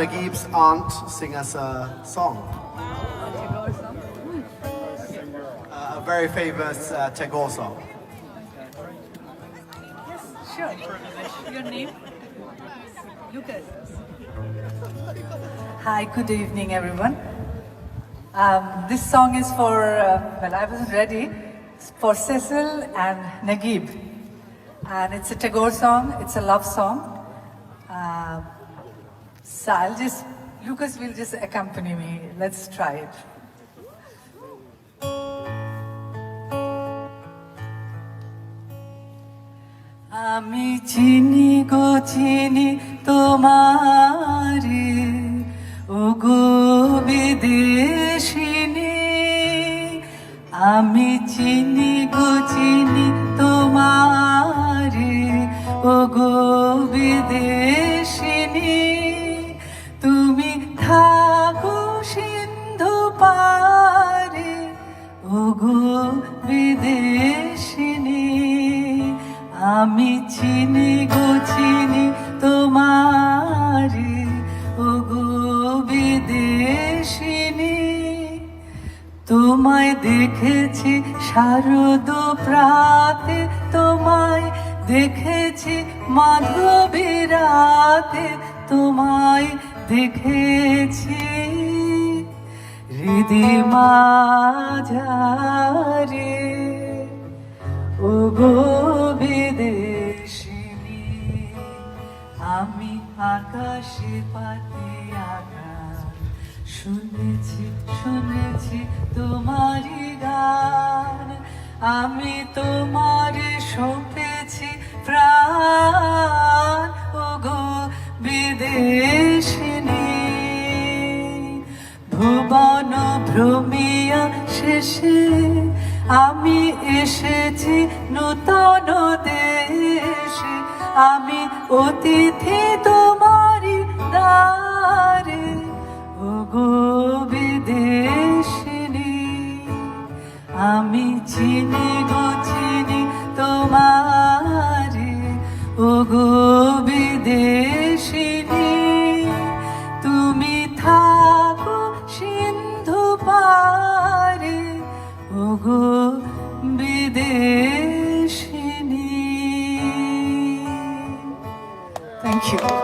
Nagib's aunt sing us a song. Uh, a very famous uh, Tagore song. Yes, sure. Your name? Lucas. Hi, good evening, everyone. Um, this song is for, uh, well, I wasn't ready, It's for Cecil and Nagib. And it's a Tagore song, it's a love song. Uh, so I'll just, Lucas will just accompany me. Let's try it. আমি চিনি গো চিনি তোমারে ও গো বিদেশিনী আমি চিনি গো চিনি তোমারে ও গো বিদেশিনী থাকো সিন্ধু পারে ও গো বিদেশিনী, আমি চিনি গো চিনি তোমারে ও গো বিদেশিনী। তোমায় দেখেছি শারদ প্রাতে, তোমায় দেখেছি মাধবী রাতে, তোমায় দেখেছি হৃদি মাঝারে। ও গো আমি আকাশে পাতে আকাশ। শুনেছি শুনেছি তোমারই গান। আমি তোমারে সঁপেছি প্রাণ। ভ্রমিয়া শেষে আমি এসেছি নূতন দেশে। আমি অতিথি তোমারি 去。